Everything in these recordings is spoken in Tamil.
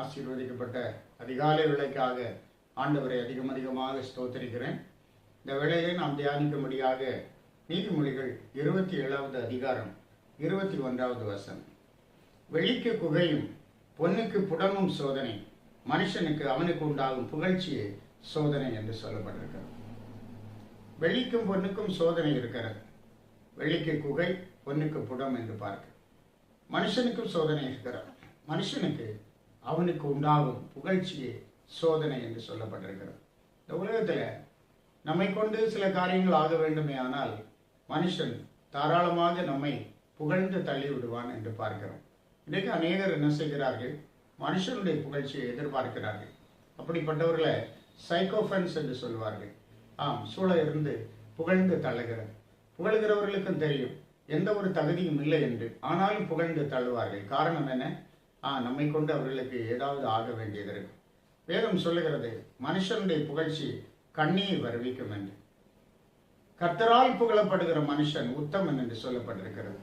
ஆசீர்வதிக்கப்பட்ட அதிகாலை விலைக்காக ஆண்டவரை அதிகம் அதிகமாக ஸ்தோத்தரிக்கிறேன். இந்த வேளையை நாம் தியானிக்கும்படியாக நீதிமொழிகள் இருபத்தி ஏழாவது அதிகாரம் இருபத்தி ஒன்றாவது வசனம். வெள்ளிக்கு குகையும் பொண்ணுக்கு புடமும் சோதனை மனுஷனுக்கு அவனுக்கு உண்டாகும் புகழ்ச்சியே சோதனை என்று சொல்லப்பட்டிருக்கிறது. வெள்ளிக்கும் பொண்ணுக்கும் சோதனை இருக்கிறது. வெள்ளிக்கு குகை பொண்ணுக்கு புடம் என்று பார்க்க. மனுஷனுக்கும் சோதனை இருக்கிறது. மனுஷனுக்கு அவனுக்கு உண்டாகும் புகழ்ச்சியே சோதனை என்று சொல்லப்பட்டிருக்கிறது. இந்த உலகத்தில் நம்மை கொண்டு சில காரியங்கள் ஆக வேண்டுமே ஆனால் மனுஷன் தாராளமாக நம்மை புகழ்ந்து தள்ளி விடுவான் என்று பார்க்கிறோம். இன்றைக்கு அநேகர் என்ன செய்கிறார்கள்? மனுஷனுடைய புகழ்ச்சியை எதிர்பார்க்கிறார்கள். அப்படிப்பட்டவர்களை சைக்கோஃபன்ஸ் என்று சொல்வார்கள். ஆம் சூழ இருந்து புகழ்ந்து தள்ளுகிறது. புகழ்கிறவர்களுக்கும் தெரியும் எந்த ஒரு தகுதியும் இல்லை என்று. ஆனாலும் புகழ்ந்து தள்ளுவார்கள். காரணம் என்ன? நம்மை கொண்டு அவர்களுக்கு ஏதாவது ஆக வேண்டியது இருக்கும். வேதம் சொல்லுகிறது மனுஷனுடைய புகழ்ச்சி கண்ணீர் வருவிக்கும் என்று. கர்த்தரால் புகழப்படுகிற மனுஷன் உத்தமன் என்று சொல்லப்பட்டிருக்கிறது.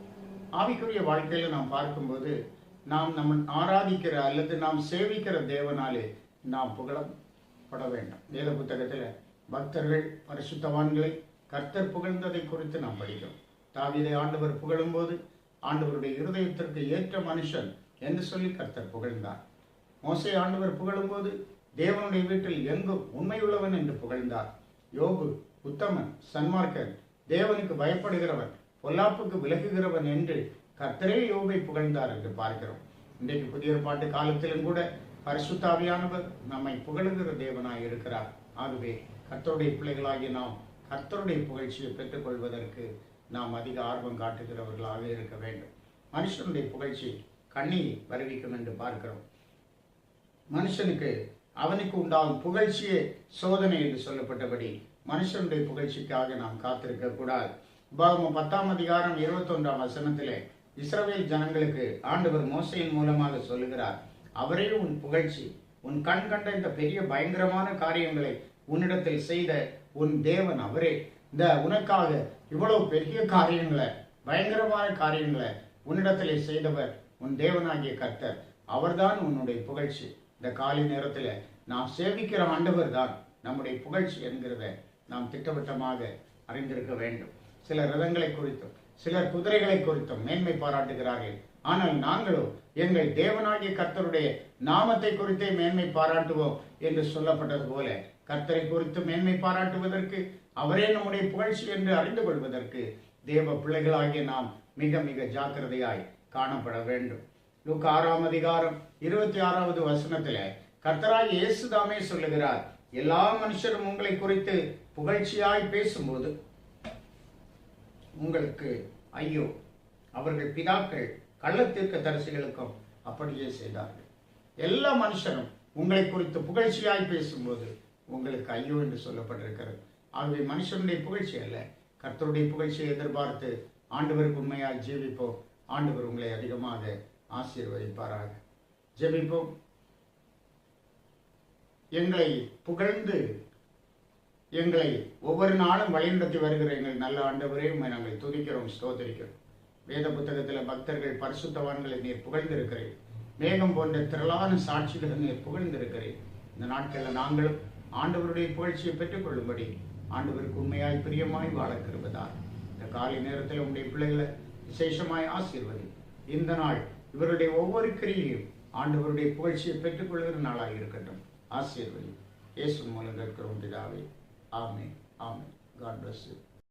ஆவிக்குரிய வாழ்க்கையில நாம் பார்க்கும்போது நாம் நம்ம ஆராதிக்கிற அல்லது நாம் சேவிக்கிற தேவனாலே நாம் புகழப்பட வேண்டும். வேத புத்தகத்தில் பக்தர்கள் பரிசுத்தவான்களை கர்த்தர் புகழ்ந்ததை குறித்து நாம் படிக்கிறோம். தாவிதை ஆண்டவர் புகழும்போது ஆண்டவருடைய இருதயத்திற்கு ஏற்ற மனுஷன் என்று சொல்லி கர்த்தர் புகழ்ந்தார். மோசை ஆண்டவர் புகழும்போது தேவனுடைய வீட்டில் எங்கும் உண்மையுள்ளவன் என்று புகழ்ந்தார். யோபு உத்தமன் சன்மார்க்கன் தேவனுக்கு பயப்படுகிறவன் பொல்லாப்புக்கு விலகுகிறவன் என்று கர்த்தரே யோபை புகழ்ந்தார் என்று பார்க்கிறோம். இன்றைக்கு புதிய பாட்டு காலத்திலும் கூட பரிசுத்தாவியானவர் நம்மை புகழுகிற தேவனாய் இருக்கிறார். ஆகவே கர்த்தருடைய பிள்ளைகளாகிய நாம் கர்த்தருடைய புகழ்ச்சியை பெற்றுக்கொள்வதற்கு நாம் அதிக ஆர்வம் காட்டுகிறவர்களாக இருக்க வேண்டும். மனுஷனுடைய புகழ்ச்சி கண்ணீர் வருவிக்கும் என்று பார்க்கிறோம். மனுஷனுக்கு அவனுக்கு உண்டாகும் புகழ்ச்சியே சோதனை என்று சொல்லப்பட்டபடி மனுஷனுடைய புகழ்ச்சிக்காக நாம் காத்திருக்க கூடாது. உபாகம பத்தாம் அதிகாரம் இருபத்தொன்றாம் வசனத்திலே இஸ்ரவேல் ஜனங்களுக்கு ஆண்டவர் மோசையின் மூலமாக சொல்லுகிறார் அவரே உன் புகழ்ச்சி உன் கண் கண்ட இந்த பெரிய பயங்கரமான காரியங்களை உன்னிடத்தில் செய்த உன் தேவன் அவரே. இந்த உனக்காக இவ்வளவு பெரிய காரியங்களை பயங்கரமான காரியங்களை உன்னிடத்திலே செய்தவர் உன் தேவனாகிய கர்த்தர் அவர்தான் உன்னுடைய புகழ்ச்சி. இந்த காலை நேரத்தில் நாம் சேவிக்கிற ஆண்டவர் தான் நம்முடைய புகழ்ச்சி என்கிறத நாம் திட்டவட்டமாக அறிந்திருக்க வேண்டும். சில ரதங்களை குறித்தும் சிலர் குதிரைகளை குறித்தும் மேன்மை பாராட்டுகிறார்கள். ஆனால் நாங்களோ எங்கள் தேவனாகிய கர்த்தருடைய நாமத்தை குறித்தே மேன்மை பாராட்டுவோம் என்று சொல்லப்பட்டது போல கர்த்தரை குறித்து மேன்மை பாராட்டுவதற்கு அவரே நம்முடைய புகழ்ச்சி என்று அறிந்து கொள்வதற்கு தேவ பிள்ளைகளாகிய நாம் மிக மிக ஜாக்கிரதையாய் காணப்பட வேண்டும் லூக்கா ஆறாம் அதிகாரம் இருபத்தி ஆறாவது வசனத்துல கர்த்தராய் இயேசுதாமே சொல்லுகிறார் எல்லா மனுஷரும் உங்களை குறித்து புகழ்ச்சியாய் பேசும்போது உங்களுக்கு ஐயோ அவர்கள் பிதாக்கள் கள்ளத்திற்க தரிசிகளுக்கும் அப்படியே செய்தார்கள். எல்லா மனுஷரும் உங்களை குறித்து புகழ்ச்சியாய் பேசும்போது உங்களுக்கு ஐயோ என்று சொல்லப்பட்டிருக்கிறது. ஆகவே மனுஷனுடைய புகழ்ச்சி அல்ல கர்த்தருடைய புகழ்ச்சியை எதிர்பார்த்து ஆண்டவருக்கு உண்மையாய் ஜீவிப்போம். ஆண்டவர் உங்களை அதிகமாக ஆசீர்வதிப்பாராக. ஜெபிப்போம். எங்களை புகழ்ந்து எங்களை ஒவ்வொரு நாளும் வழிநடத்தி வருகிற எங்கள் நல்ல ஆண்டவரே உண்மை நாங்கள் துதிக்கிறோம் ஸ்தோத்தரிக்கிறோம். வேத புத்தகத்தில் பக்தர்கள் பரிசுத்தவான்களை நீர் புகழ்ந்திருக்கிறேன் மேகம் போன்ற திரளான சாட்சிகளை நீர் புகழ்ந்திருக்கிறேன் இந்த நாட்களில் நாங்களும் ஆண்டவருடைய புகழ்ச்சியை பெற்றுக்கொள்ளும்படி ஆண்டவருக்கு உண்மையாய் பிரியமாய் வாழ கிருபதார் இந்த காலை நேரத்தில் உங்களுடைய பிள்ளைகளை விசேஷமாய் ஆசீர்வதி. இந்த நாள் இவருடைய ஒவ்வொரு கிரியையும் ஆண்டவருடைய புகழ்ச்சியை பெற்றுக்கொள்கிற நாளாக இருக்கட்டும். ஆசீர்வதி. இயேசு மூலம் கேட்கிறோம் பிதாவே. ஆமே ஆமே காட் பிளஸ் யூ